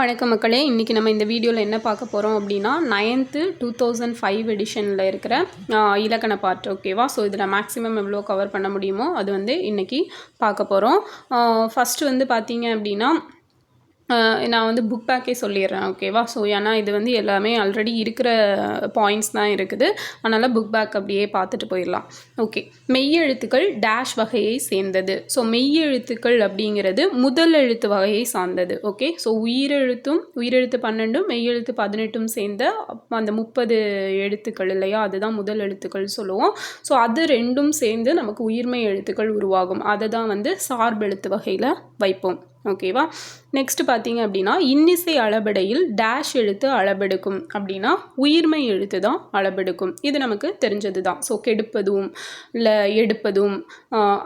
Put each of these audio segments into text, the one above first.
வணக்க மக்களே. இன்றைக்கி நம்ம இந்த வீடியோவில் என்ன பார்க்க போகிறோம் அப்படின்னா நைன்த்து டூ தௌசண்ட் ஃபைவ் எடிஷனில் இருக்கிற இலக்கண பார்ட் ஓகேவா ஸோ இதில் மேக்ஸிமம் எவ்வளோ கவர் பண்ண முடியுமோ அது வந்து இன்றைக்கி பார்க்க போகிறோம் ஃபஸ்ட்டு வந்து பார்த்தீங்க அப்படின்னா நான் வந்து புக் பேக்கே சொல்லிடுறேன் ஓகேவா ஸோ ஏன்னா இது வந்து எல்லாமே ஆல்ரெடி இருக்கிற பாயிண்ட்ஸ் தான் இருக்குது. அதனால் புக் பேக் அப்படியே பார்த்துட்டு போயிடலாம். ஓகே மெய்யெழுத்துக்கள் டேஷ் வகையை சேர்ந்தது. ஸோ மெய்யெழுத்துக்கள் அப்படிங்கிறது முதல் எழுத்து வகையை சார்ந்தது. ஓகே ஸோ உயிரெழுத்தும் உயிரெழுத்து பன்னெண்டும் மெய்யெழுத்து பதினெட்டும் சேர்ந்த அந்த முப்பது எழுத்துக்கள் இல்லையா? அதுதான் முதல் எழுத்துக்கள் சொல்லுவோம். ஸோ அது ரெண்டும் சேர்ந்து நமக்கு உயிர்மெய் எழுத்துக்கள் உருவாகும். அதை தான் வந்து சார்பெழுத்து வகையில் வைப்போம். ஓகேவா நெக்ஸ்ட் பார்த்தீங்க அப்படின்னா இன்னிசை அளபெடையில் டேஷ் எழுத்து அளபெடுக்கும். அப்படின்னா உயிர்மை எழுத்து தான் அளபெடுக்கும். இது நமக்கு தெரிஞ்சது தான். ஸோ கெடுப்பதும் இல்லை எடுப்பதும்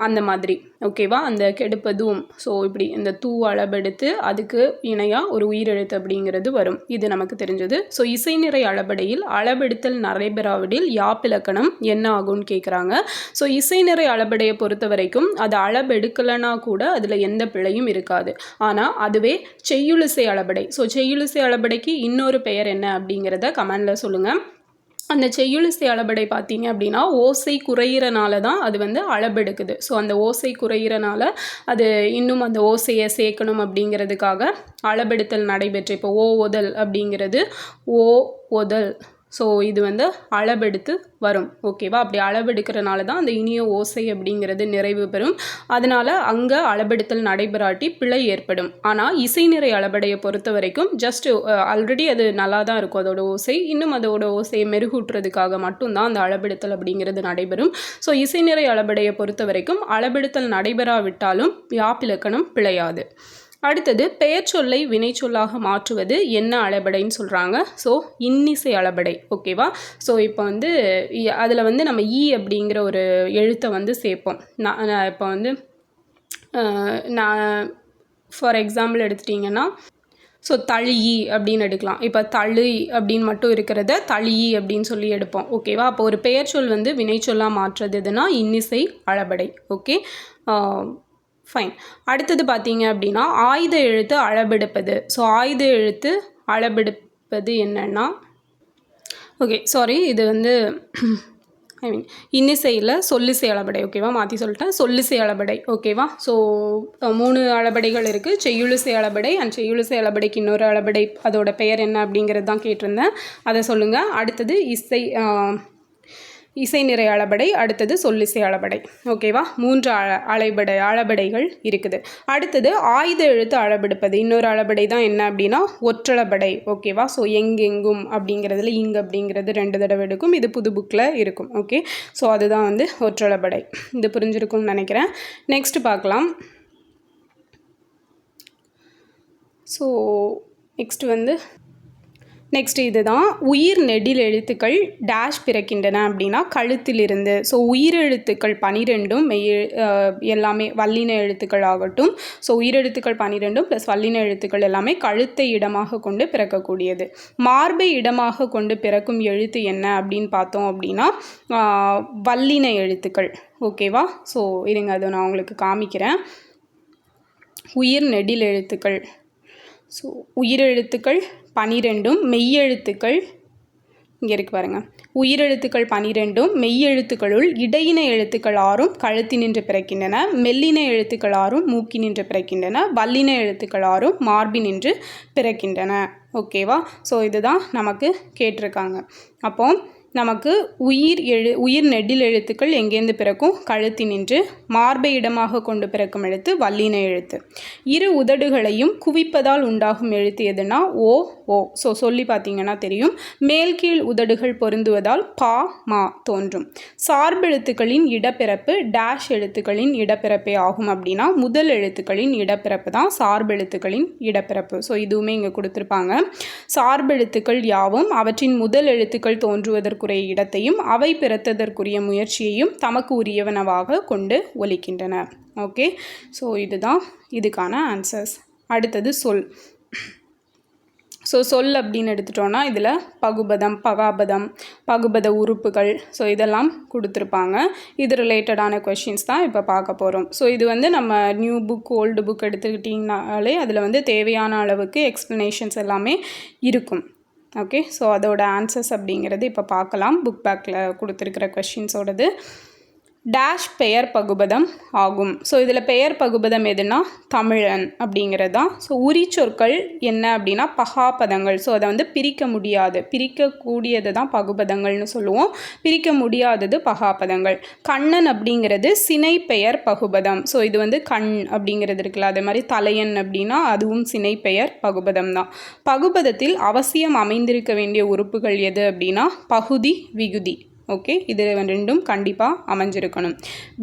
அந்த மாதிரி. ஓகேவா அந்த கெடுப்பதும். ஸோ இப்படி இந்த தூ அளபெடுத்து அதுக்கு இணையாக ஒரு உயிரெழுத்து அப்படிங்கிறது வரும். இது நமக்கு தெரிஞ்சது. ஸோ இசை நிறை அளபடையில் அளபெடுத்தல் நடைபெறாவிடில் யாப்பிலக்கணம் என்ன ஆகும்னு கேட்குறாங்க ஸோ இசை நிறை அளபடையை பொறுத்த வரைக்கும் அது அளபெடுக்கலைன்னா கூட அதில் எந்த பிழையும் இருக்காது. ஆனால் அதுவே செய்யுளிசை அளபடை. ஸோ செய்யுளிசை அளபடைக்கு இன்னொரு பெயர் என்ன அப்படிங்கிறத கமெண்டில் சொல்லுங்கள் அந்த செய்யுளிசை அளபடை பார்த்தீங்க அப்படின்னா ஓசை குறையிறனால தான் அது வந்து அளபெடுக்குது. ஸோ அந்த ஓசை குறையிறனால அது இன்னும் அந்த ஓசையை சேர்க்கணும் அப்படிங்கிறதுக்காக அளபெடுத்தல் நடைபெற்று இப்போ ஓ ஒதல் அப்படிங்கிறது ஓ ஒதல். ஸோ இது வந்து அளவெடுத்து வரும். ஓகேவா அப்படி அளவெடுக்கிறனால தான் அந்த இனிய ஓசை அப்படிங்கிறது நிறைவு பெறும். அதனால் அங்கே அளபெடுத்தல் நடைபெறாட்டி பிழை ஏற்படும். ஆனால் இசை நிறை அளபடையை பொறுத்த வரைக்கும் ஜஸ்ட் ஆல்ரெடி அது நல்லா தான் இருக்கும். அதோட ஓசை. இன்னும் அதோட ஓசையை மெருகூட்டுறதுக்காக மட்டும்தான் அந்த அளபெடுத்தல் அப்படிங்கிறது நடைபெறும். ஸோ இசை நிறை அளபடையை பொறுத்த வரைக்கும் அளபெடுத்தல் நடைபெறாவிட்டாலும் யாப்பிலக்கணம் பிழையாது. அடுத்தது பெயர் சொல்லை வினைச்சொல்லாக மாற்றுவது என்ன அளபடைன்னு சொல்கிறாங்க ஸோ இன்னிசை அளபடை ஓகேவா ஸோ இப்போ வந்து அதில் வந்து நம்ம ஈ அப்படிங்கிற ஒரு எழுத்தை வந்து சேர்ப்போம். நான் நான் இப்போ வந்து நான் ஃபார் எக்ஸாம்பிள் எடுத்துட்டிங்கன்னா ஸோ தழியி e அப்படின்னு எடுக்கலாம். இப்போ தழு அப்படின்னு மட்டும் இருக்கிறத தழியி e அப்படின்னு சொல்லி எடுப்போம் ஓகேவா அப்போ ஒரு பெயர் சொல் வந்து வினைச்சொல்லாக மாற்றுறது எதுனா இன்னிசை அளபடை ஓகே ஃபைன் அடுத்தது பார்த்தீங்க அப்படின்னா ஆயுத எழுத்து அளபெடுப்பது ஸோ ஆயுத எழுத்து அளபெடுப்பது என்னென்னா ஓகே சாரி இது வந்து ஐ மீன் இன்னிசையில் சொல்லிசை அளபடை ஓகேவா மாற்றி சொல்லிட்டேன். சொல்லிசை அளபடை ஓகேவா ஸோ மூணு அளபடைகள் இருக்குது செய்யுளிசை அளபடை அண்ட் செய்யுளிசை அளபடைக்கு இன்னொரு அளபடை அதோட பெயர் என்ன அப்படிங்கிறது தான் கேட்டிருந்தேன். அதை சொல்லுங்கள் அடுத்தது இசை இசை நிறை அளபடை அடுத்தது சொல்லிசை அளபடை. ஓகேவா மூன்று அளபடை அளபடைகள் இருக்குது. அடுத்தது ஆயுத எழுத்து அளபெடுப்பது. இன்னொரு அளபடை தான் என்ன அப்படின்னா ஒற்றளபடை. ஓகேவா ஸோ எங்கெங்கும் அப்படிங்கிறதுல இங்கு அப்படிங்கிறது ரெண்டு தடவை எடுக்கும். இது புது புக்கில் இருக்கும். ஓகே ஸோ அதுதான் வந்து ஒற்றளபடை. இது புரிஞ்சிருக்கும்னு நினைக்கிறேன். நெக்ஸ்ட் பார்க்கலாம். ஸோ நெக்ஸ்ட் வந்து நெக்ஸ்ட் இதுதான் உயிர் நெடில் எழுத்துக்கள் டேஷ் பிறக்கின்றன அப்படின்னா கழுத்திலிருந்து. ஸோ உயிரெழுத்துக்கள் பனிரெண்டும் மெய் எல்லாமே வல்லின எழுத்துக்கள் ஆகட்டும். ஸோ உயிரெழுத்துக்கள் பனிரெண்டும் ப்ளஸ் வல்லின எழுத்துக்கள் எல்லாமே கழுத்தை இடமாக கொண்டு பிறக்கக்கூடியது. மார்பை இடமாக கொண்டு பிறக்கும் எழுத்து என்ன அப்படின்னு பார்த்தோம் அப்படின்னா வல்லின எழுத்துக்கள். ஓகேவா ஸோ இருங்க அதை நான் உங்களுக்கு காமிக்கிறேன். உயிர் நெடில் எழுத்துக்கள். ஸோ உயிரெழுத்துக்கள் பனிரெண்டும் மெய்யெழுத்துக்கள். இங்கே இருக்கு பாருங்க. உயிரெழுத்துக்கள் பனிரெண்டும் மெய்யெழுத்துக்களுள் இடையின எழுத்துக்கள் ஆறும் கழுத்தினின்று பிறக்கின்றன மெல்லின எழுத்துக்கள் ஆறும் மூக்கினின்று பிறக்கின்றன வல்லின எழுத்துக்கள் ஆறும் மார்பினின்று பிறக்கின்றன. ஓகேவா? ஸோ இதுதான் நமக்கு கேட்டிருக்காங்க. அப்போது நமக்கு உயிர் எழு உயிர் நெடில் எழுத்துக்கள் எங்கேருந்து பிறக்கும்? கழுத்தினின்று மார்பை இடமாக கொண்டு பிறக்கும் எழுத்து வல்லின எழுத்து. இரு உதடுகளையும் குவிப்பதால் உண்டாகும் எழுத்து எதுனா? ஓ ஓ. ஸோ சொல்லி பார்த்தீங்கன்னா தெரியும். மேல் கீழ் உதடுகள் பொருந்துவதால் பா மா தோன்றும். சார்பெழுத்துக்களின் இடப்பிறப்பு டேஷ் எழுத்துக்களின் இடப்பிறப்பே ஆகும் அப்படின்னா முதல் எழுத்துக்களின் இடப்பிறப்பு தான் சார்பெழுத்துக்களின் இடப்பிறப்பு. ஸோ இதுவுமே இங்கே கொடுத்துருப்பாங்க. சார்பெழுத்துக்கள் யாவும் அவற்றின் முதல் எழுத்துக்கள் தோன்றுவதற்குரிய இடத்தையும் அவை பிறத்ததற்குரிய முயற்சியையும் தமக்கு உரியவனவாக கொண்டு ஒலிக்கின்றன. ஓகே? ஸோ இதுதான் இதுக்கான ஆன்சர்ஸ் அடுத்தது சொல். ஸோ சொல் அப்படின்னு எடுத்துட்டோன்னா இதில் பகுபதம் பகாபதம் பகுபத உறுப்புகள் ஸோ இதெல்லாம் கொடுத்துருப்பாங்க. இது ரிலேட்டடான கொஷின்ஸ் தான் இப்போ பார்க்க போகிறோம் ஸோ இது வந்து நம்ம நியூ புக் ஓல்டு புக் எடுத்துக்கிட்டிங்கனாலே அதில் வந்து தேவையான அளவுக்கு எக்ஸ்ப்ளனேஷன்ஸ் எல்லாமே இருக்கும். ஓகே ஸோ அதோட ஆன்சர்ஸ் அப்படிங்கிறது இப்போ பார்க்கலாம். புக் பேக்கில் கொடுத்துருக்கிற கொஷின்ஸோடது டேஷ் பெயர் பகுபதம் ஆகும். ஸோ இதில் பெயர் பகுபதம் எதுனா தமிழன் அப்படிங்கிறது? தான் ஸோ உரிச்சொற்கள் என்ன அப்படின்னா பகாபதங்கள். ஸோ அதை வந்து பிரிக்க முடியாது. பிரிக்கக்கூடியது தான் பகுபதங்கள்னு சொல்லுவோம். பிரிக்க முடியாதது பகாபதங்கள். கண்ணன் அப்படிங்கிறது சினை பெயர் பகுபதம். ஸோ இது வந்து கண் அப்படிங்கிறது இருக்குல்ல. அதே மாதிரி தலையன் அப்படின்னா அதுவும் சினை பெயர் பகுபதம் தான். பகுபதத்தில் அவசியம் அமைந்திருக்க வேண்டிய உறுப்புகள் எது அப்படின்னா பகுதி விகுதி. ஓகே இது ரெண்டும் கண்டிப்பாக அமைஞ்சிருக்கணும்.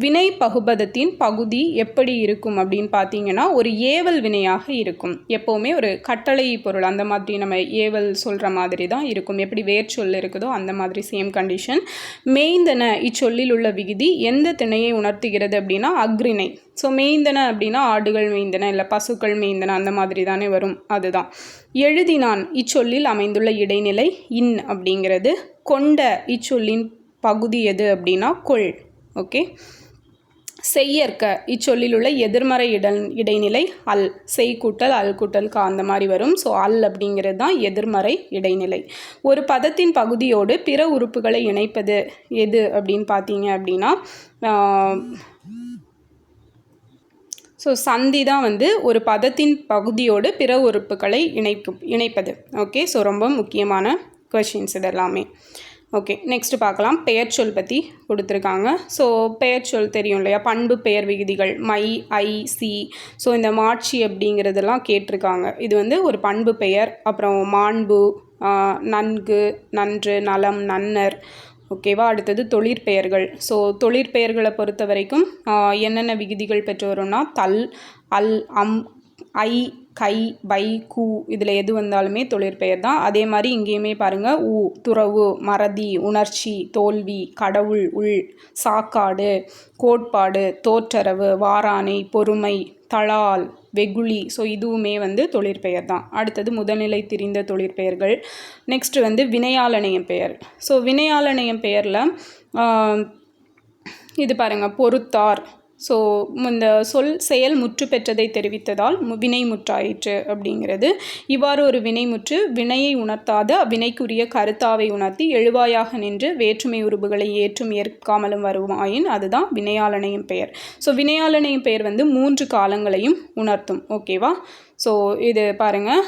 வினை பகுபதத்தின் பகுதி எப்படி இருக்கும் அப்படின்னு பார்த்தீங்கன்னா ஒரு ஏவல் வினையாக இருக்கும். எப்போவுமே ஒரு கட்டளை பொருள் அந்த மாதிரி நம்ம ஏவல் சொல்கிற மாதிரி தான் இருக்கும். எப்படி வேர்ச்சொல் இருக்குதோ அந்த மாதிரி சேம் கண்டிஷன் மேய்ந்தன இச்சொல்லில் உள்ள விகுதி எந்த திணையை உணர்த்துகிறது அப்படின்னா அக்ரிணை ஸோ மேய்ந்தன அப்படின்னா ஆடுகள் மேய்ந்தன இல்லை பசுக்கள் மேய்ந்தன அந்த மாதிரி தானே வரும். அதுதான். எழுதினான் இச்சொல்லில் அமைந்துள்ள இடைநிலை இன் அப்படிங்கிறது கொண்ட இச்சொல்லின் பகுதி எது அப்படின்னா கொள் ஓகே? செய்யற்க இச்சொல்லில் உள்ள எதிர்மறை இட இடைநிலை அல் செய் கூட்டல் அல் கூட்டல் கா அந்த மாதிரி வரும். ஸோ அல் அப்படிங்கிறது தான் எதிர்மறை இடைநிலை. ஒரு பதத்தின் பகுதியோடு பிற உறுப்புகளை இணைப்பது எது அப்படின்னு பார்த்தீங்க அப்படின்னா ஸோ சந்தி தான் வந்து ஒரு பதத்தின் பகுதியோடு பிற உறுப்புகளை இணைக்கும் இணைப்பது. ஓகே ஸோ ரொம்ப முக்கியமான கொஷின்ஸ் இதெல்லாமே. ஓகே நெக்ஸ்ட் பார்க்கலாம். பெயர் சொல் பற்றி கொடுத்துருக்காங்க. ஸோ பெயர் சொல் தெரியும் இல்லையா? பண்பு பெயர் விகுதிகள் மை ஐ சி. ஸோ இந்த மாட்சி அப்படிங்கிறதெல்லாம் கேட்டிருக்காங்க. இது வந்து ஒரு பண்பு பெயர். அப்புறம் மாண்பு நன்கு நன்று நலம் நன்னர். ஓகேவா அடுத்தது தொழிற்பெயர்கள் ஸோ தொழிற்பெயர்களை பொறுத்த வரைக்கும் என்னென்ன விகுதிகள் பெற்று வரும்னா தல் அல் அம் ஐ கை பை கூ இதில் எது வந்தாலுமே தொழிற்பெயர் தான். அதே மாதிரி இங்கேயுமே பாருங்கள் ஊ துறவு மறதி உணர்ச்சி தோல்வி கடவுள் உள் சாக்காடு கோட்பாடு தோற்றரவு வாரானை பொறுமை தளால் வெகுளி. ஸோ இதுவுமே வந்து தொழிற்பெயர் தான். அடுத்தது முதல்நிலை திரிந்த தொழிற்பெயர்கள் நெக்ஸ்ட்டு வந்து வினையாளனையம் பெயர். ஸோ வினையாளனையம் பெயரில் இது பாருங்கள் பொறுத்தார் ஸோ இந்த சொல் செயல் முற்று பெற்றதை தெரிவித்ததால் வினை முற்றாயிற்று அப்படிங்கிறது. இவ்வாறு ஒரு வினை முற்று வினையை உணர்த்தாத வினைக்குரிய கருத்தாவை உணர்த்தி எழுவாயாக நின்று வேற்றுமை உருபுகளை ஏற்றும் ஏற்காமலும் வருவாயின் அதுதான் வினையாளனையும் பெயர். ஸோ வினையாளனையும் பெயர் வந்து மூன்று காலங்களையும் உணர்த்தும். ஓகேவா ஸோ இது பாருங்கள்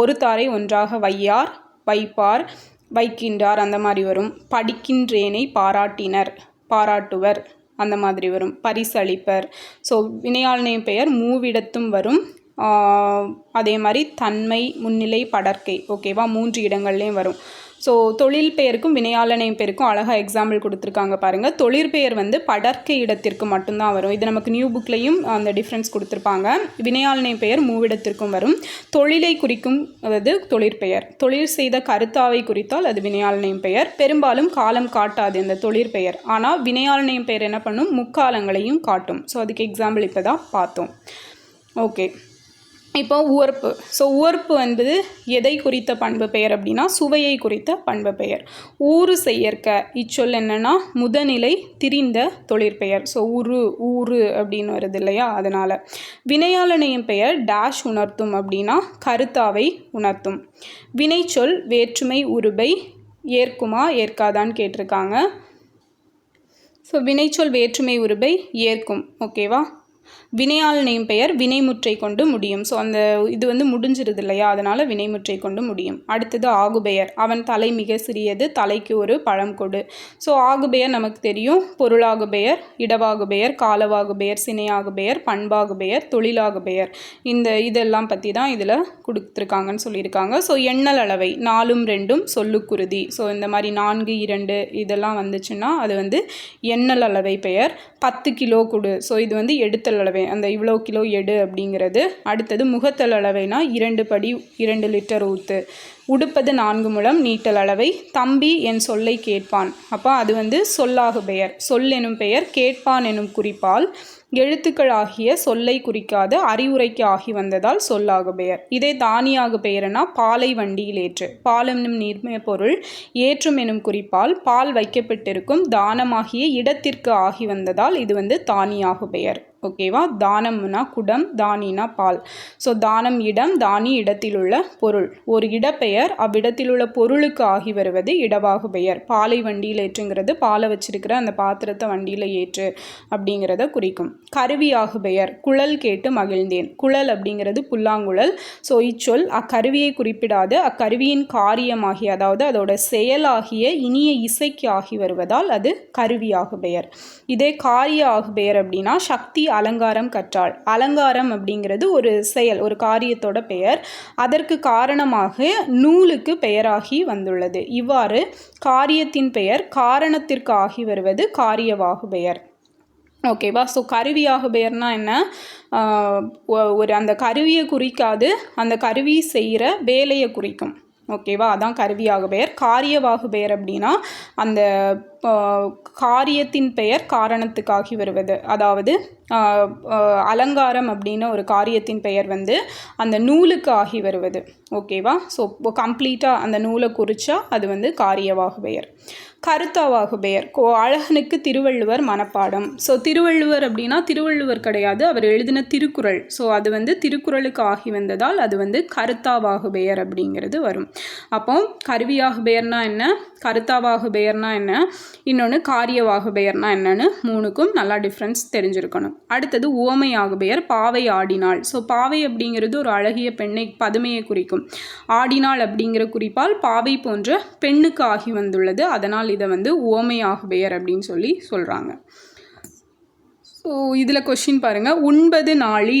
ஒரு தாரை ஒன்றாக வையார் வைப்பார் வைக்கின்றார் அந்த மாதிரி வரும். படிக்கின்றேனை பாராட்டினர் பாராட்டுவர். அந்த மாதிரி வரும். பரிசளிப்பர். ஸோ வினையாளனையும் பெயர் மூவிடத்தும் வரும். அதே மாதிரி தன்மை முன்னிலை படற்கை. ஓகேவா மூன்று இடங்கள்லேயும் வரும். ஸோ தொழில் பெயருக்கும் வினையாளனையும் பெயருக்கும் அழகாக எக்ஸாம்பிள் கொடுத்துருக்காங்க பாருங்கள் தொழிற்பெயர் வந்து படற்கை இடத்திற்கு மட்டும்தான் வரும். இது நமக்கு நியூ புக்லேயும் அந்த டிஃப்ரென்ஸ் கொடுத்துருப்பாங்க. வினையாளனை பெயர் மூவிடத்திற்கும் வரும். தொழிலை குறிக்கும் அதாவது தொழிற்பெயர் தொழில் செய்த கருத்தாவை குறித்தால் அது வினையாளனையும் பெயர். பெரும்பாலும் காலம் காட்டாது இந்த தொழிற்பெயர் ஆனால் வினையாளனையும் பெயர் என்ன பண்ணும்? முக்காலங்களையும் காட்டும். ஸோ அதுக்கு எக்ஸாம்பிள் இப்போ தான் பார்த்தோம். ஓகே இப்போ உவர்ப்பு. ஸோ உவர்ப்பு என்பது எதை குறித்த பண்பு பெயர் அப்படின்னா சுவையை குறித்த பண்பு பெயர். ஊறு செய்யற்க இச்சொல் என்னென்னா முதநிலை திரிந்த தொழிற்பெயர் ஸோ உரு ஊறு அப்படின்னு வருது இல்லையா? அதனால். வினையாளனையும் பெயர் டேஷ் உணர்த்தும் அப்படின்னா கருத்தாவை உணர்த்தும். வினைச்சொல் வேற்றுமை உருபை ஏற்குமா ஏற்காதான்னு கேட்டிருக்காங்க. ஸோ வினைச்சொல் வேற்றுமை உருபை ஏற்கும். ஓகேவா வினையாளனையும் பெயர் வினைமுற்றை கொண்டு முடியும். ஸோ அந்த இது வந்து முடிஞ்சிருது இல்லையா அதனால் வினைமுற்றை கொண்டு முடியும். அடுத்தது ஆகுபெயர். அவன் தலை மிக சிறியது தலைக்கு ஒரு பழம் கொடு. ஸோ ஆகுபெயர் நமக்கு தெரியும். பொருளாகு பெயர் இடவாகு பெயர் காலவாகு பெயர் சினையாகு பெயர் பண்பாகு பெயர் தொழிலாகு பெயர் இந்த இதெல்லாம் பற்றி தான் இதில் கொடுத்துருக்காங்கன்னு சொல்லியிருக்காங்க. ஸோ எண்ணல் அளவை. நாலும் ரெண்டும் சொல்லுக்குருதி. ஸோ இந்த மாதிரி நான்கு இரண்டு இதெல்லாம் வந்துச்சுன்னா அது வந்து எண்ணல் அளவை பெயர். பத்து கிலோ கொடு. ஸோ இது வந்து எடுத்தல் அளவை. அந்த இவ்வளோ கிலோ எடு அப்படிங்கிறது. அடுத்தது முகத்தல் அளவைனா இரண்டு படி இரண்டு லிட்டர் ஊற்று உடுப்பது நான்கு முழம் நீட்டல் அளவை. தம்பி என் சொல்லை கேட்பான். அப்போ அது வந்து சொல்லாகு பெயர். சொல் எனும் பெயர் கேட்பான் எனும் குறிப்பால். எழுத்துக்கள் ஆகிய சொல்லை குறிக்காது அறிவுரைக்கு ஆகி வந்ததால் சொல்லாகு பெயர். இதே தானியாகு பெயர்னா பாலை வண்டியில் ஏற்று. பால் என்னும் நீர்மை பொருள் ஏற்றும் எனும் குறிப்பால் பால் வைக்கப்பட்டிருக்கும் தானமாகிய இடத்திற்கு ஆகி வந்ததால் இது வந்து தானியாகு பெயர். ஓகேவா? தானம்னா குடம் தானினா பால். ஸோ தானம் இடம் தானி இடத்தில் உள்ள பொருள். ஒரு இடப்பெயர் அவ்விடத்திலுள்ள பொருளுக்கு ஆகி வருவது இடவாகு பெயர். பாலை வண்டியில் ஏற்றுங்கிறது பாலை வச்சிருக்கிற அந்த பாத்திரத்தை வண்டியில் ஏற்று அப்படிங்கிறத குறிக்கும். கருவியாகு பெயர். குழல் கேட்டு மகிழ்ந்தேன். குழல் அப்படிங்கிறது புல்லாங்குழல். ஸோ இச்சொல் அக்கருவியை குறிப்பிடாது. அக்கருவியின் காரியமாகி அதாவது அதோட செயலாகிய இனிய இசைக்கு ஆகி வருவதால் அது கருவியாகு பெயர். இதே காரிய ஆகு பெயர் அப்படின்னா சக்தி அலங்காரம் கற்றாள். அலங்காரம் அப்படிங்கிறது ஒரு செயல் ஒரு காரியத்தோட பெயர். அதற்கு காரணமாக நூலுக்கு பெயராகி வந்துள்ளது. இவ்வாறு காரியத்தின் பெயர் காரணத்திற்கு ஆகி வருவது காரியவாகு பெயர். ஓகேவா ஸோ கருவியாக பெயர்னா என்ன? ஒரு அந்த கருவியை குறிக்காது அந்த கருவி செய்கிற வேலையை குறிக்கும். ஓகேவா? அதான் கருவியாக பெயர் காரியவாகு பெயர் அப்படின்னா அந்த காரியத்தின் பெயர் காரணத்துக்காகி வருவது. அதாவது அலங்காரம் அப்படின்னு ஒரு காரியத்தின் பெயர் வந்து அந்த நூலுக்கு ஆகி வருவது. ஓகேவா? ஸோ கம்ப்ளீட்டாக அந்த நூலை குறித்தா அது வந்து காரியவாகு பெயர் கருத்தாவாகு பெயர் கோ அழகனுக்கு திருவள்ளுவர் மனப்பாடம். ஸோ திருவள்ளுவர் அப்படின்னா திருவள்ளுவர் கிடையாது அவர் எழுதின திருக்குறள். ஸோ அது வந்து திருக்குறளுக்கு ஆகி வந்ததால் அது வந்து கருத்தாவாகு பெயர் அப்படிங்கிறது வரும். அப்போ கருவியாகு பெயர்னா என்ன? கருத்தாவாகு பெயர்னா என்ன? இன்னொன்று காரியவாகு பெயர்னா என்னன்னு மூணுக்கும் நல்லா டிஃப்ரென்ஸ் தெரிஞ்சிருக்கணும். அடுத்தது உவமையாகு பெயர் பாவை ஆடினாள் ஸோ பாவை அப்படிங்கிறது ஒரு அழகிய பெண்ணை பதுமையை குறிக்கும். ஆடினாள் அப்படிங்கிற குறிப்பால் பாவை போன்ற பெண்ணுக்கு ஆகி வந்துள்ளது. அதனால் இதை வந்து ஓமை ஆகுபெயர் அப்படின்னு சொல்லி சொல்கிறாங்க ஸோ இதில் கொஷின் பாருங்கள் உண்பது நாளி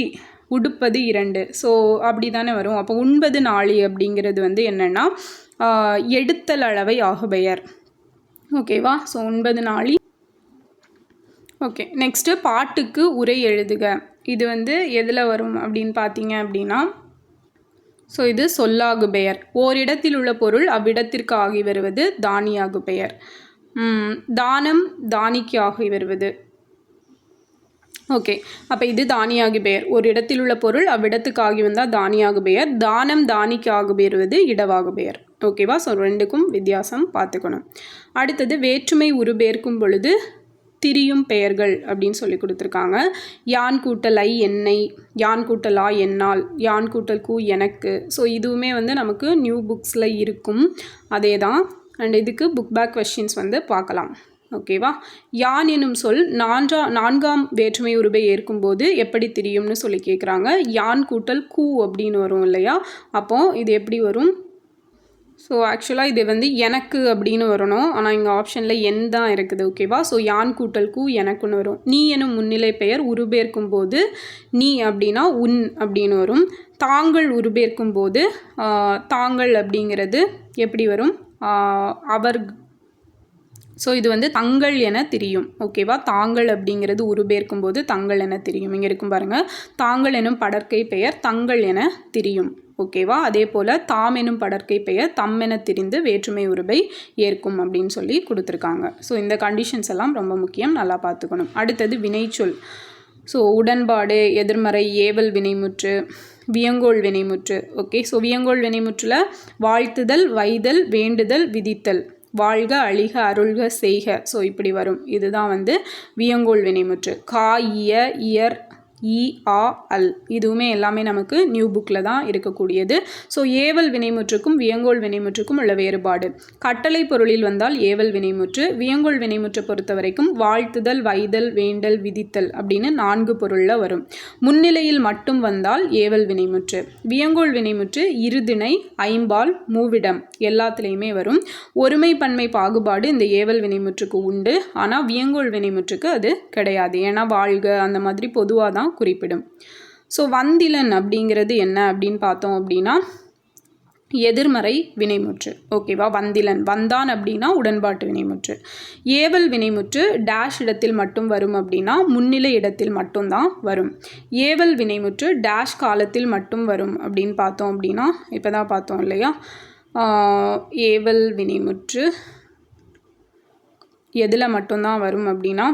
உடுப்பது இரண்டு. ஸோ அப்படி தானே வரும். அப்போ உண்பது நாளி அப்படிங்கிறது வந்து என்னென்னா எடுத்தல் அளவை ஆகுபெயர். ஓகேவா ஸோ ஒன்பது நாளி ஓகே நெக்ஸ்ட்டு பாட்டுக்கு உரை எழுதுக. இது வந்து எதில் வரும் அப்படின்னு பார்த்தீங்க அப்படின்னா ஸோ இது சொல்லாகு பெயர். ஓரிடத்தில் உள்ள பொருள் அவ்விடத்திற்கு ஆகி வருவது தானியாகு பெயர். தானம் தானிக்கு ஆகி வருவது. ஓகே அப்போ இது தானியாகி பெயர். ஒரு இடத்தில் உள்ள பொருள் அவ்விடத்துக்கு ஆகி வந்தால் தானியாகு பெயர். தானம் தானிக்கு ஆகு பெறுவது இடவாகு பெயர். ஓகேவா ஸோ ரெண்டுக்கும் வித்தியாசம் பார்த்துக்கணும். அடுத்தது வேற்றுமை உருபெயர்க்கும் பொழுது திரியும் பெயர்கள் அப்படின்னு சொல்லி கொடுத்துருக்காங்க. யான் கூட்டல் ஐ என்னை யான் கூட்டல் ஆ என்னால் யான் கூட்டல் கூ எனக்கு. ஸோ இதுவுமே வந்து நமக்கு நியூ புக்ஸில் இருக்கும். அதே தான் அண்ட் இதுக்கு புக் பேக் கொஷின்ஸ் வந்து பார்க்கலாம். ஓகேவா யான் எனும் சொல் நான்கா நான்காம் வேற்றுமை உருவை ஏற்கும்போது எப்படி தெரியும்னு சொல்லி கேட்குறாங்க யான் கூட்டல் கூ அப்படின்னு வரும் இல்லையா? அப்போது இது எப்படி வரும்? ஸோ ஆக்சுவலாக இது வந்து எனக்கு அப்படின்னு வரணும். ஆனால் இங்கே ஆப்ஷனில் என் தான் இருக்குது ஓகேவா ஸோ யான் கூட்டல் எனக்குன்னு வரும். நீ எனும் முன்னிலை பெயர் உருபேர்க்கும் போது நீ அப்படின்னா உன் அப்படின்னு வரும். தாங்கள் உருபேர்க்கும் போது தாங்கள் அப்படிங்கிறது எப்படி வரும்? அவர் ஸோ இது வந்து தங்கள் என தெரியும் ஓகேவா தாங்கள் அப்படிங்கிறது உருபேர்க்கும் போது தங்கள் என தெரியும். இங்கே இருக்கும் பாருங்கள் தாங்கள் எனும் படற்கை பெயர் தங்கள் என தெரியும். ஓகேவா? அதே போல் தாம் எனும் படற்கை பெயர் தம் என திரிந்து வேற்றுமை உருவை ஏற்கும் அப்படின்னு சொல்லி கொடுத்துருக்காங்க. ஸோ இந்த கண்டிஷன்ஸ் எல்லாம் ரொம்ப முக்கியம். நல்லா பார்த்துக்கணும். அடுத்தது வினைச்சொல் ஸோ உடன்பாடு எதிர்மறை ஏவல் வினைமுற்று வியங்கோள் வினைமுற்று. ஓகே ஸோ வியங்கோள் வினைமுற்றில் வாழ்த்துதல் வைதல் வேண்டுதல் விதித்தல். வாழ்க அழிக அருள்க செய்க. ஸோ இப்படி வரும். இதுதான் வந்து வியங்கோள் வினைமுற்று. கா இய இயர் இ ஆ அல். இதுவுமே எல்லாமே நமக்கு நியூ புக்கில் தான் இருக்கக்கூடியது. ஸோ ஏவல் வினைமுற்றுக்கும் வியங்கோல் வினைமுற்றுக்கும் உள்ள வேறுபாடு. கட்டளை பொருளில் வந்தால் ஏவல் வினைமுற்று வியங்கோல் வினைமுற்றை பொறுத்த வரைக்கும் வாழ்த்துதல் வைதல் வேண்டல் விதித்தல் அப்படின்னு நான்கு பொருளில் வரும். முன்னிலையில் மட்டும் வந்தால் ஏவல் வினைமுற்று. வியங்கோல் வினைமுற்று இருதிணை ஐம்பால் மூவிடம் எல்லாத்துலேயுமே வரும். ஒருமை பன்மை பாகுபாடு இந்த ஏவல் வினைமுற்றுக்கு உண்டு. ஆனால் வியங்கோல் வினைமுற்றுக்கு அது கிடையாது. ஏன்னா வாழ்க அந்த மாதிரி பொதுவாக தான் குறிப்பிடும். ஸோ வந்திலன் அப்படிங்கிறது என்ன அப்படின்னு பார்த்தோம் அப்படின்னா எதிர்மறை வினைமுற்று. ஓகேவா வந்திலன். வந்தான் அப்படின்னா உடன்பாட்டு வினைமுற்று. ஏவல் வினைமுற்று டேஷ் இடத்தில் மட்டும் வரும் அப்படின்னா முன்னிலை இடத்தில் மட்டும்தான் வரும். ஏவல் வினைமுற்று டேஷ் காலத்தில் மட்டும் வரும் அப்படின்னு பார்த்தோம் அப்படின்னா இப்போ தான் பார்த்தோம் இல்லையா? ஏவல் வினைமுற்று எதில் மட்டும்தான் வரும் அப்படின்னா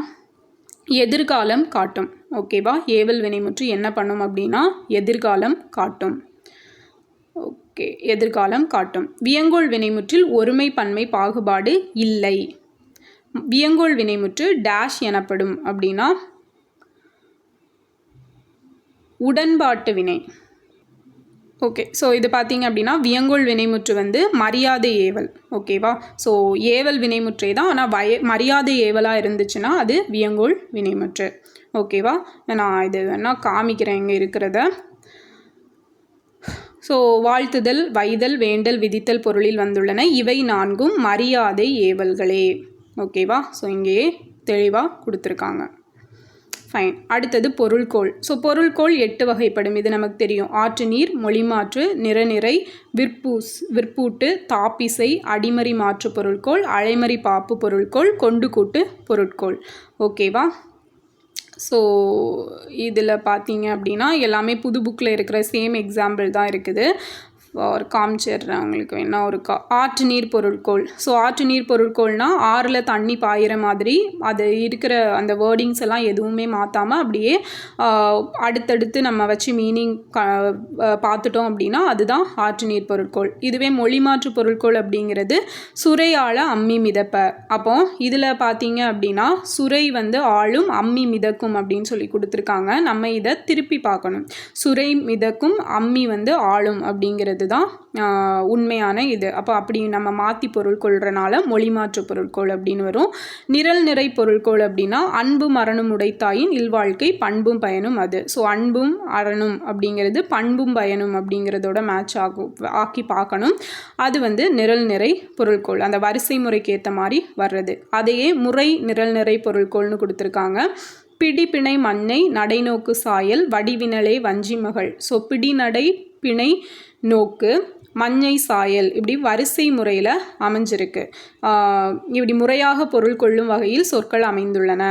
எதிர்காலம் காட்டும். ஓகேவா? ஏவல் வினைமுற்று என்ன பண்ணும் அப்படின்னா எதிர்காலம் காட்டும். ஓகே எதிர்காலம் காட்டும். வியங்கோள் வினைமுற்றில் ஒருமை பன்மை பாகுபாடு இல்லை. வியங்கோள் வினைமுற்று டேஷ் எனப்படும் அப்படின்னா உடன்பாட்டு வினை. ஓகே ஸோ இது பார்த்தீங்க அப்படின்னா வியங்கோள் வினைமுற்று வந்து மரியாதை ஏவல். ஓகேவா ஸோ ஏவல் வினைமுற்றே தான். ஆனால் வய மரியாதை ஏவலாக இருந்துச்சுன்னா அது வியங்கோள் வினைமுற்று. ஓகேவா நான் இது வேணால் காமிக்கிறேன் இங்கே இருக்கிறத. ஸோ வாழ்த்துதல் வைதல் வேண்டல் விதித்தல் பொருளில் வந்துள்ளன. இவை நான்கும் மரியாதை ஏவல்களே. ஓகேவா ஸோ இங்கேயே தெளிவாக கொடுத்துருக்காங்க. ஃபைன் அடுத்தது பொருள்கோள். ஸோ பொருள்கோள் எட்டு வகைப்படும். இது நமக்கு தெரியும். ஆற்று நீர் மொழிமாற்று நிறநிறை விற்பூஸ் விற்பூட்டு தாப்பிசை அடிமறி மாற்று பொருட்கோள் அலைமறி பாப்பு பொருட்கோள் கொண்டு கூட்டு பொருட்கோள் ஓகேவா ஸோ இதில் பார்த்தீங்க அப்படின்னா எல்லாமே புது புக்கில் இருக்கிற சேம் எக்ஸாம்பிள் தான் இருக்குது. ஒரு காமிச்சிடுறேன் உங்களுக்கு வேணால் ஒரு கா ஆற்று நீர் பொருட்கோள். ஸோ ஆற்று நீர் பொருட்கோள்னால் ஆறில் தண்ணி பாயிற மாதிரி அது இருக்கிற அந்த வேர்டிங்ஸ் எல்லாம் எதுவுமே மாற்றாமல் அப்படியே அடுத்தடுத்து நம்ம வச்சு மீனிங் க பார்த்துட்டோம் அப்படின்னா அதுதான் ஆற்று நீர் பொருட்கோள். இதுவே மொழி மாற்று பொருட்கோள் அப்படிங்கிறது சுரையாழ அம்மி மிதப்ப. அப்போ இதில் பார்த்தீங்க அப்படின்னா சுரை வந்து ஆளும் அம்மி மிதக்கும் அப்படின்னு சொல்லி கொடுத்துருக்காங்க. நம்ம இதை திருப்பி பார்க்கணும் சுரை மிதக்கும் அம்மி வந்து ஆளும் அப்படிங்கிறது. தான் உண்மையான இது. அப்போ அப்படி நம்ம மாற்றி பொருள் கொள்றனால மொழி மாற்று பொருட்கோள் அப்படின்னு வரும். நிரல் நிறை பொருட்கோள் அப்படின்னா அன்பு மரணம் உடைத்தாயின் இல்வாழ்க்கை பண்பும் பயனும் அது. ஸோ அன்பும் அரணும் அப்படிங்கிறது பண்பும் பயனும் அப்படிங்கிறதோட மேட்ச் ஆகும் ஆக்கி பார்க்கணும். அது வந்து நிரல் நிறை பொருட்கோள். அந்த வரிசை முறைக்கு ஏற்ற மாதிரி வர்றது. அதையே முறை நிரல் நிறை பொருட்கோள்னு கொடுத்துருக்காங்க. பிடி பிணை மண்ணை நடைநோக்கு சாயல் வடிவினலே வஞ்சிமகள். ஸோ பிடிநடை பிணை நோக்கு மஞ்சை சாயல் இப்படி வரிசை முறையில் அமைஞ்சிருக்கு. இப்படி முறையாக பொருள் கொள்ளும் வகையில் சொற்கள் அமைந்துள்ளன.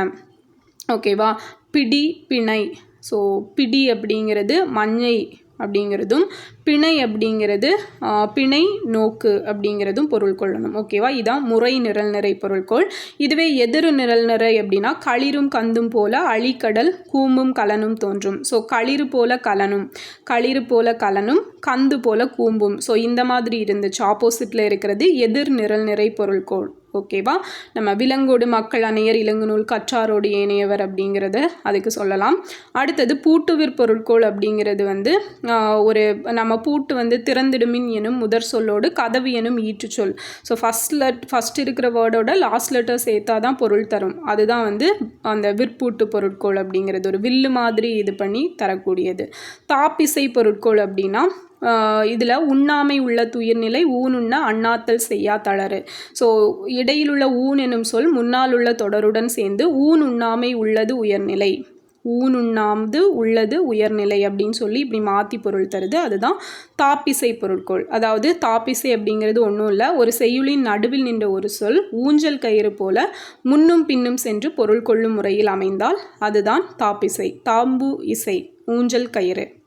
ஓகேவா பிடி பிணை. ஸோ பிடி அப்படிங்கிறது மஞ்சை அப்படிங்கிறதும் பிணை அப்படிங்கிறது பிணை நோக்கு அப்படிங்கிறதும் பொருள் கொள்ளணும். ஓகேவா இதான் முறை நிரல் நிறை பொருள்கோள் இதுவே எதிர் நிரல் நிறை அப்படின்னா களிரும் கந்தும் போல அழிக்கடல் கூம்பும் கலனும் தோன்றும். ஸோ களிறு போல கலனும் களிறு போல கலனும் கந்து போல கூம்பும். ஸோ இந்த மாதிரி இருந்துச்சு. ஆப்போசிட்டில் இருக்கிறது எதிர் நிரல் நிறை பொருள்கோள் ஓகேவா நம்ம விலங்கோடு மக்கள் அணையர் இளங்குநூல் கற்றாரோடு ஏனையவர் அப்படிங்கிறத அதுக்கு சொல்லலாம். அடுத்தது பூட்டுவிற் பொருட்கோள் அப்படிங்கிறது வந்து ஒரு நம்ம பூட்டு வந்து திறந்திடுமின் எனும் முதற் சொல்லோடு கதவு எனும் ஈற்று சொல். ஸோ ஃபஸ்ட் லெட் ஃபஸ்ட் இருக்கிற வேர்டோட லாஸ்ட் லெட்டர் சேர்த்தா தான் பொருள் தரும். அதுதான் வந்து அந்த விற்பூட்டு பொருட்கோள் அப்படிங்கிறது. ஒரு வில்லு மாதிரி இது பண்ணி தரக்கூடியது. தாப்பிசை பொருட்கோள் அப்படின்னா இதில் உண்ணாமை உள்ள துயிர்நிலை ஊனுண்ண அண்ணாத்தல் செய்யா தளறு. ஸோ இடையிலுள்ள ஊன் எனும் சொல் முன்னால் உள்ள தொடருடன் சேர்ந்து ஊன் உண்ணாமை உள்ளது உயர்நிலை. ஊனுண்ணாமது உள்ளது உயர்நிலை அப்படின்னு சொல்லி இப்படி மாற்றி பொருள் தருது. அதுதான் தாப்பிசை பொருட்கோள். அதாவது தாப்பிசை அப்படிங்கிறது ஒன்றும் இல்லை. ஒரு செய்யுளின் நடுவில் நின்ற ஒரு சொல் ஊஞ்சல் கயிறு போல முன்னும் பின்னும் சென்று பொருள் கொள்ளும் முறையில் அமைந்தால் அதுதான் தாப்பிசை. தாம்பு இசை ஊஞ்சல் கயிறு.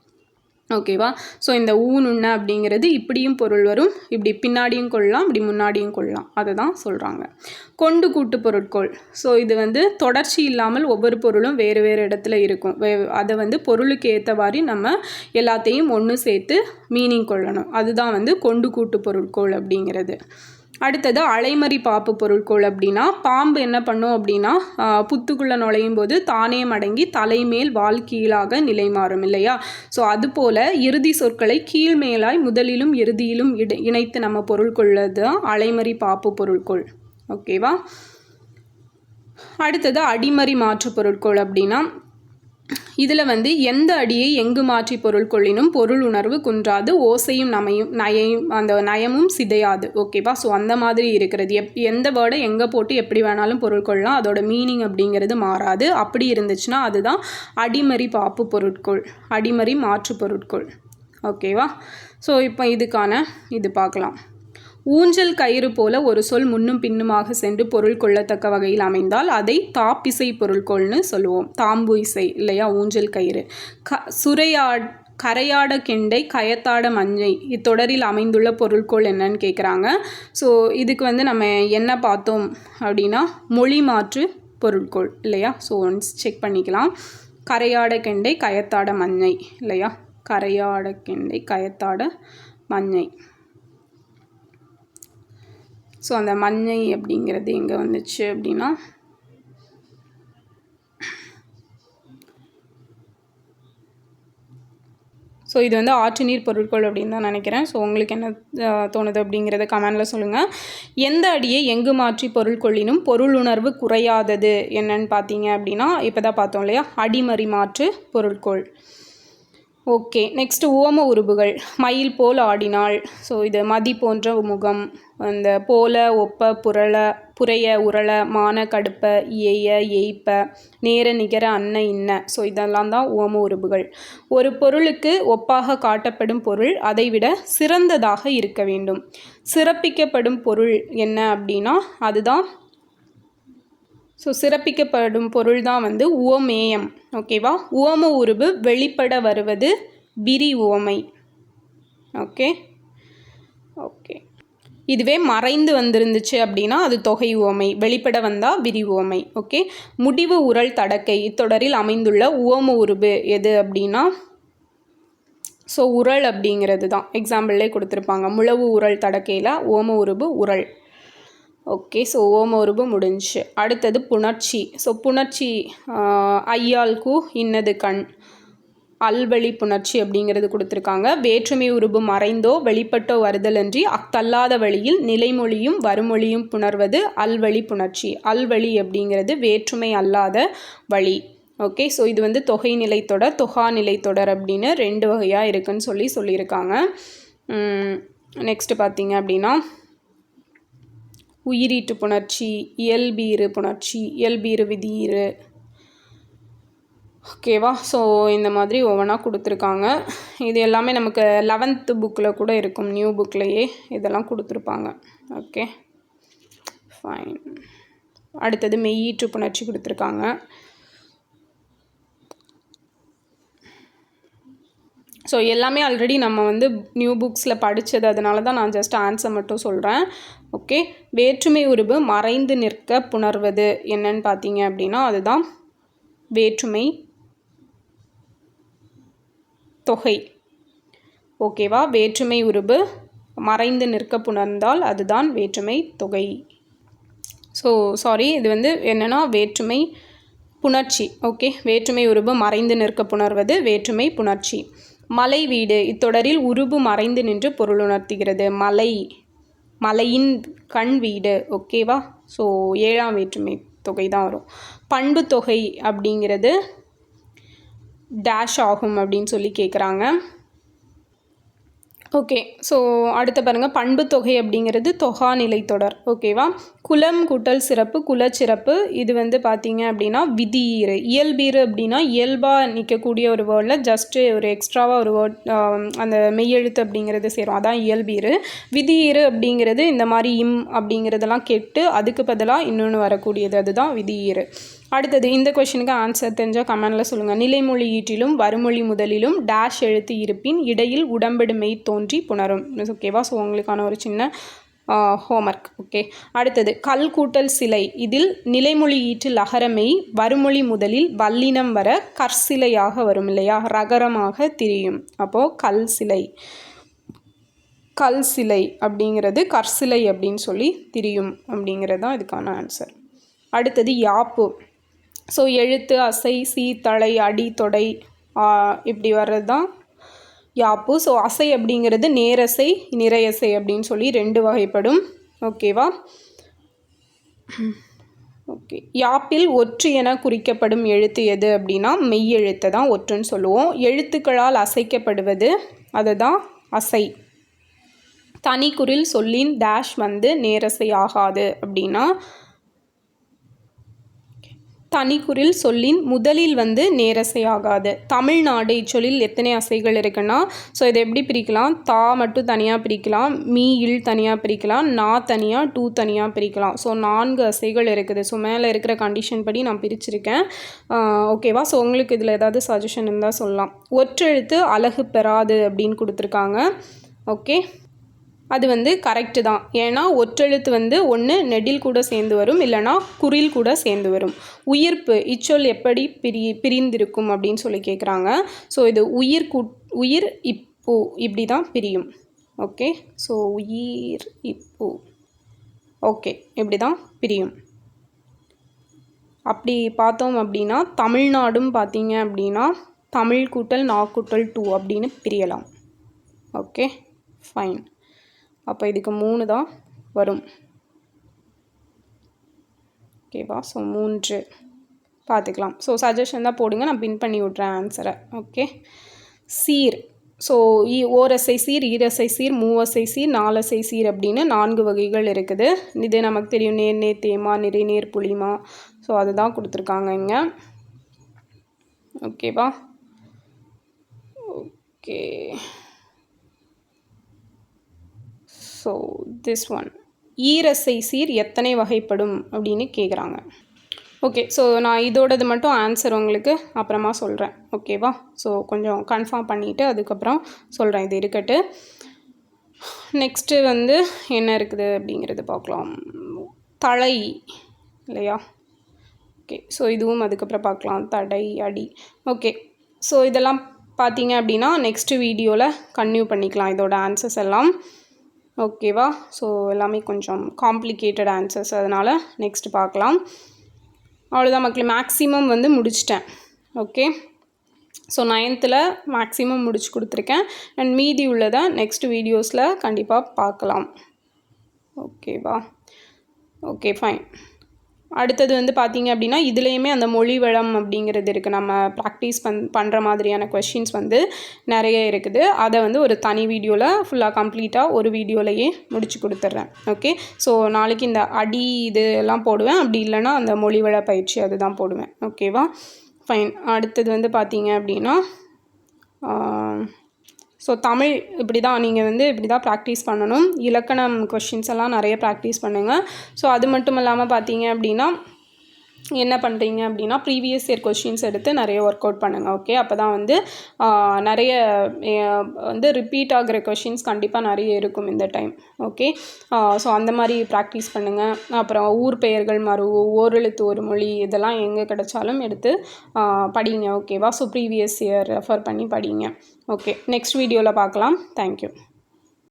ஓகேவா ஸோ இந்த ஊனுண்ண அப்படிங்கிறது இப்படியும் பொருள் வரும். இப்படி பின்னாடியும் கொள்ளலாம் இப்படி முன்னாடியும் கொள்ளலாம். அதை தான் சொல்கிறாங்க கொண்டு கூட்டு பொருட்கோள். ஸோ இது வந்து தொடர்ச்சி இல்லாமல் ஒவ்வொரு பொருளும் வேறு வேறு இடத்துல இருக்கும். வே அதை வந்து பொருளுக்கு ஏற்றவாறு நம்ம எல்லாத்தையும் ஒன்று சேர்த்து மீனிங் கொள்ளணும். அதுதான் வந்து கொண்டு கூட்டு பொருட்கோள் அப்படிங்கிறது. அடுத்தது அலைமறி பாப்பு பொருட்கோள் அப்படின்னா பாம்பு என்ன பண்ணும் அப்படின்னா புத்துக்குள்ளே நுழையும் போது தானே மடங்கி தலைமேல் வால் கீழாக நிலை மாறும் இல்லையா? ஸோ அதுபோல் இறுதி சொற்களை கீழ்மேலாய் முதலிலும் இறுதியிலும் இணைத்து நம்ம பொருட்கொள்ளது தான் அலைமறி பாப்பு பொருட்கோள். ஓகேவா அடுத்தது அடிமறி மாற்று பொருட்கோள் அப்படின்னா இதில் வந்து எந்த அடியை எங்கு மாற்றி பொருள் கொள்ளினும் பொருள் உணர்வு குன்றாது ஓசையும் நமையும் நயையும் அந்த நயமும் சிதையாது. ஓகேவா ஸோ அந்த மாதிரி இருக்கிறது. எப் எந்த வேர்டை எங்கே போட்டு எப்படி வேணாலும் பொருள் கொள்ளலாம் அதோட மீனிங் அப்படிங்கிறது மாறாது. அப்படி இருந்துச்சுன்னா அதுதான் அடிமறி பாப்பு பொருட்கொள் அடிமறி மாற்று பொருட்கொள். ஓகேவா ஸோ இப்போ இதுக்கான இது பார்க்கலாம். ஊஞ்சல் கயிறு போல ஒரு சொல் முன்னும் பின்னுமாக சென்று பொருள் கொள்ளத்தக்க வகையில் அமைந்தால் அதை தாப்பிசை பொருள்கொள்னு சொல்லுவோம். தாம்பு இசை இல்லையா? ஊஞ்சல் கயிறு. க சுரையா கரையாட கெண்டை கயத்தாட மஞ்சை இத்தொடரில் அமைந்துள்ள பொருட்கோள் என்னன்னு கேட்குறாங்க ஸோ இதுக்கு வந்து நம்ம என்ன பார்த்தோம் அப்படின்னா மொழி மாற்று பொருட்கோள் இல்லையா? ஸோ ஒன்ஸ் செக் பண்ணிக்கலாம். கரையாட கெண்டை கயத்தாட மஞ்சை இல்லையா? கரையாட கெண்டை கயத்தாட மஞ்சை. ஸோ அந்த மஞ்சை அப்படிங்கிறது எங்கே வந்துச்சு அப்படின்னா ஸோ இது வந்து ஆற்று நீர் பொருட்கள் அப்படின்னு தான் நினைக்கிறேன். ஸோ உங்களுக்கு என்ன தோணுது அப்படிங்கிறத கமெண்டில் சொல்லுங்கள் எந்த அடியை எங்கு மாற்றி பொருள் கொள்ளினும் பொருள் உணர்வு குறையாதது என்னன்னு பார்த்தீங்க அப்படின்னா இப்போ தான் பார்த்தோம் இல்லையா? அடிமறி மாற்று பொருட்கோள். ஓகே நெக்ஸ்ட்டு ஓம உருபுகள். மயில் போல் ஆடினாள். ஸோ இது மதி போன்ற முகம். அந்த போல ஒப்ப புரள புரைய உரள மான கடுப்ப ஏய ஏய்ப்ப நேர நிகர அன்ன இன்ன. ஸோ இதெல்லாம் தான் ஓம உருபுகள். ஒரு பொருளுக்கு ஒப்பாக காட்டப்படும் பொருள் அதைவிட சிறந்ததாக இருக்க வேண்டும். சிறப்பிக்கப்படும் பொருள் என்ன அப்படின்னா அதுதான் ஸோ சிறப்பிக்கப்படும் பொருள் தான் வந்து உவமேயம். ஓகேவா உவம உருவு வெளிப்பட வருவது விரி உவமை. ஓகே ஓகே இதுவே மறைந்து வந்திருந்துச்சு அப்படின்னா அது தொகை உவமை. வெளிப்பட வந்தால் விரி உவமை. ஓகே முடிவு உரல் தடக்கை. இத்தொடரில் அமைந்துள்ள உவம உருவு எது அப்படின்னா ஸோ உரல் அப்படிங்கிறது தான். எக்ஸாம்பிள்லே கொடுத்துருப்பாங்க. முழவு உரல் தடக்கையில் ஓம உருபு உரல் ஓகே ஸோ ஓம உருபு முடிஞ்சு. அடுத்தது புணர்ச்சி. ஸோ புணர்ச்சி ஐயாள்கு இன்னது கண். அல்வழி புணர்ச்சி அப்படிங்கிறது கொடுத்துருக்காங்க. வேற்றுமை உருபு மறைந்தோ வெளிப்பட்டோ வருதலன்றி அத்தல்லாத வழியில் நிலைமொழியும் வருமொழியும் புணர்வது அல்வழி புணர்ச்சி. அல்வழி அப்படிங்கிறது வேற்றுமை அல்லாத வழி. ஓகே ஸோ இது வந்து தொகை நிலைத்தொடர் தொகா நிலைத்தொடர் அப்படின்னு ரெண்டு வகையாக இருக்குன்னு சொல்லி சொல்லியிருக்காங்க. நெக்ஸ்ட்டு பார்த்தீங்க அப்படின்னா உயிரீட்டு புணர்ச்சி இயல்பீறு புணர்ச்சி இயல்பீறு விதியீறு. ஓகேவா ஸோ இந்த மாதிரி ஒவ்வொன்றா கொடுத்துருக்காங்க. இது எல்லாமே நமக்கு லெவன்த்து புக்கில் கூட இருக்கும். நியூ புக்லேயே இதெல்லாம் கொடுத்துருப்பாங்க. ஓகே ஃபைன் அடுத்தது மெய்யீற்று புணர்ச்சி கொடுத்துருக்காங்க. ஸோ எல்லாமே ஆல்ரெடி நம்ம வந்து நியூ புக்ஸில் படித்தது அதனால தான் நான் ஜஸ்ட் ஆன்சர் மட்டும் சொல்கிறேன் ஓகே? வேற்றுமை உருவு மறைந்து நிற்க புணர்வது என்னன்னு பார்த்தீங்க அப்படின்னா அதுதான் வேற்றுமை தொகை. ஓகேவா? வேற்றுமை உருபு மறைந்து நிற்க புணர்ந்தால் அதுதான் வேற்றுமை தொகை. ஸோ சாரி இது வந்து என்னென்னா வேற்றுமை புணர்ச்சி. ஓகே? வேற்றுமை உருபு மறைந்து நிற்க புணர்வது வேற்றுமை புணர்ச்சி. மலை வீடு இத்தொடரில் உருபு மறைந்து நின்று பொருள் உணர்த்துகிறது மலை. மலையின் கண் வீடு ஓகேவா ஸோ ஏழாம் வேற்றுமை தொகை தான் வரும். பண்பு தொகை அப்படிங்கிறது டேஷ் ஆகும் அப்படின்னு சொல்லி கேட்குறாங்க ஓகே ஸோ அடுத்த பாருங்கள் பண்பு தொகை அப்படிங்கிறது தொகா நிலை தொடர் ஓகேவா குலம் கூட்டல் சிறப்பு குலச்சிறப்பு இது வந்து பார்த்தீங்க அப்படின்னா விதியீறு. இயல்பீறு அப்படின்னா இயல்பாக நிற்கக்கூடிய ஒரு வேர்டில் ஜஸ்ட்டு ஒரு எக்ஸ்ட்ராவாக ஒரு வேர்ட் அந்த மெய்யெழுத்து அப்படிங்கிறது சேரும். அதான் இயல்பீறு. விதியீறு அப்படிங்கிறது இந்த மாதிரி இம் அப்படிங்கிறதெல்லாம் கெட்டு அதுக்கு பதிலாக இன்னொன்று வரக்கூடியது அதுதான் விதியீறு. அடுத்தது இந்த கொஷினுக்கு ஆன்சர் தெரிஞ்சால் கமெண்டில் சொல்லுங்கள் நிலைமொழி ஈட்டிலும் வருமொழி முதலிலும் டேஷ் எழுத்து இருப்பின் இடையில் உடம்பெடுமை தோன்றி புணரும். ஓகேவா ஸோ உங்களுக்கான ஒரு சின்ன ஹோம்ஒர்க் ஓகே அடுத்தது கல் கூட்டல் சிலை. இதில் நிலைமொழி ஈற்று லகரமை வருமொழி முதலில் வல்லினம் வர கற்சிலையாக வரும் இல்லையா? ரகரமாக திரியும். அப்போது கல் சிலை. கல் சிலை அப்படிங்கிறது கற்சிலை அப்படின்னு சொல்லி திரியும் அப்படிங்கிறது தான் இதுக்கான ஆன்சர் அடுத்தது யாப்பு. ஸோ எழுத்து அசை சீ தலை அடி தொடை இப்படி வர்றது தான் யாப்பு. ஸோ அசை அப்படிங்கிறது நேரசை நிறையசை அப்படின்னு சொல்லி ரெண்டு வகைப்படும். ஓகேவா ஓகே யாப்பில் ஒற்று என குறிக்கப்படும் எழுத்து எது அப்படின்னா மெய் எழுத்தை தான் ஒற்றுன்னு சொல்லுவோம். எழுத்துக்களால் அசைக்கப்படுவது அதுதான் அசை. தனிக்குறில் சொல்லின் டேஷ் வந்து நேரசை ஆகாது அப்படின்னா தனிக்குறில் சொல்லின் முதலில் வந்து நேரசை ஆகாது தமிழ்நாடு இச்சொல்லில் எத்தனை அசைகள் இருக்குன்னா ஸோ இதை எப்படி பிரிக்கலாம்? தா மட்டும் தனியாக பிரிக்கலாம் மீ இல் தனியாக பிரிக்கலாம் நா தனியாக டூ தனியாக பிரிக்கலாம். ஸோ நான்கு அசைகள் இருக்குது. ஸோ மேலே இருக்கிற கண்டிஷன் படி நான் பிரிச்சிருக்கேன். ஓகேவா ஸோ உங்களுக்கு இதில் ஏதாவது சஜஷன் இருந்தால் சொல்லலாம். ஒற்றெழுத்து அழகு பெறாது அப்படின்னு கொடுத்துருக்காங்க. ஓகே அது வந்து கரெக்டு தான். ஏன்னா ஒற்றெழுத்து வந்து ஒன்று நெடில் கூட சேர்ந்து வரும் இல்லைனா குறில் கூட சேர்ந்து வரும். உயிர்ப்பு இச்சொல் எப்படி பிரி பிரிந்திருக்கும் அப்படின்னு சொல்லி கேட்குறாங்க ஸோ இது உயிர் கு உயிர் இப்போ இப்படி தான் பிரியும். ஓகே ஸோ உயிர் இப்போ. ஓகே இப்படி தான் பிரியும். அப்படி பார்த்தோம் அப்படின்னா தமிழ்நாடும் பார்த்தீங்க அப்படின்னா தமிழ் கூட்டல் நாக்கூட்டல் டூ அப்படின்னு பிரியலாம். ஓகே ஃபைன் அப்போ இதுக்கு மூணு தான் வரும். ஓகேவா ஸோ மூன்று. பார்த்துக்கலாம். ஸோ சஜஷன் தான் போடுங்க. நான் பின் பண்ணி விட்றேன் ஆன்சரை ஓகே சீர். ஸோ இ ஓரசை சீர் ஈரசை சீர் மூவசை சீர் நாலசை சீர் அப்படின்னு நான்கு வகைகள் இருக்குது. இது நமக்கு தெரியும். நேர் நேர் தேமா நிறை நேர் புளிமா. ஸோ அதுதான் கொடுத்துருக்காங்க இங்கே. ஓகேவா ஓகே ஸோ திஸ் ஒன் ஈரசை சீர் எத்தனை வகைப்படும் அப்படின்னு கேட்குறாங்க ஓகே ஸோ நான் இதோடது மட்டும் ஆன்சர் உங்களுக்கு அப்புறமா சொல்கிறேன் ஓகேவா ஸோ கொஞ்சம் கன்ஃபார்ம் பண்ணிவிட்டு அதுக்கப்புறம் சொல்கிறேன் இது இருக்கட்டு. நெக்ஸ்ட்டு வந்து என்ன இருக்குது அப்படிங்கிறது பார்க்கலாம். தலை இல்லையா? ஓகே ஸோ இதுவும் அதுக்கப்புறம் பார்க்கலாம். தடை அடி. ஓகே ஸோ இதெல்லாம் பார்த்தீங்க அப்படின்னா நெக்ஸ்ட்டு வீடியோவில் கன்டினியூ பண்ணிக்கலாம். இதோட ஆன்சர்ஸ் எல்லாம். ஓகேவா? ஸோ எல்லாமே கொஞ்சம் காம்ப்ளிகேட்டட் ஆன்சர்ஸ் அதனால் நெக்ஸ்ட் பார்க்கலாம். அவ்வளோதான் மக்கள். மேக்ஸிமம் வந்து முடிச்சிட்டேன். ஓகே ஸோ நைன்த்தில் மேக்ஸிமம் முடிச்சு கொடுத்துருக்கேன். அண்ட் மீதி உள்ளதை நெக்ஸ்ட் வீடியோஸில் கண்டிப்பாக பார்க்கலாம். ஓகேவா ஓகே ஃபைன் அடுத்தது வந்து பார்த்திங்க அப்படின்னா இதுலேயுமே அந்த மொழி வளம் அப்படிங்கிறது இருக்குது நம்ம ப்ராக்டிஸ் பண் பண்ணுற மாதிரியான கொஷின்ஸ் வந்து நிறைய இருக்குது. அதை வந்து ஒரு தனி வீடியோவில் ஃபுல்லாக கம்ப்ளீட்டாக ஒரு வீடியோலையே முடிச்சு கொடுத்துட்றேன் ஓகே ஸோ நாளைக்கு இந்த அடி இது எல்லாம் போடுவேன். அப்படி இல்லைன்னா அந்த மொழி வள பயிற்சி அதுதான் போடுவேன். ஓகேவா ஃபைன் அடுத்தது வந்து பார்த்தீங்க அப்படின்னா ஸோ தமிழ் இப்படி தான் நீங்கள் வந்து இப்படி தான் ப்ராக்டிஸ் பண்ணணும். இலக்கணம் கொஷின்ஸ் எல்லாம் நிறைய ப்ராக்டிஸ் பண்ணுங்கள் ஸோ அது மட்டும் இல்லாமல் பார்த்தீங்க அப்படின்னா என்ன பண்ணுறீங்க அப்படின்னா ப்ரீவியஸ் இயர் கொஷின்ஸ் எடுத்து நிறைய ஒர்க் அவுட் பண்ணுங்கள் ஓகே அப்போ தான் வந்து நிறைய வந்து ரிப்பீட் ஆகிற கொஷின்ஸ் கண்டிப்பாக நிறைய இருக்கும் இந்த டைம் ஓகே ஸோ அந்த மாதிரி ப்ராக்டிஸ் பண்ணுங்கள் அப்புறம் ஊர் பெயர்கள் மறு ஓரெழுத்து ஒரு மொழி இதெல்லாம் எங்கே கிடைச்சாலும் எடுத்து படிங்க ஓகேவா ஸோ ப்ரீவியஸ் இயர் ரெஃபர் பண்ணி படிங்க ஓகே நெக்ஸ்ட் வீடியோவில் பார்க்கலாம். தேங்க்யூ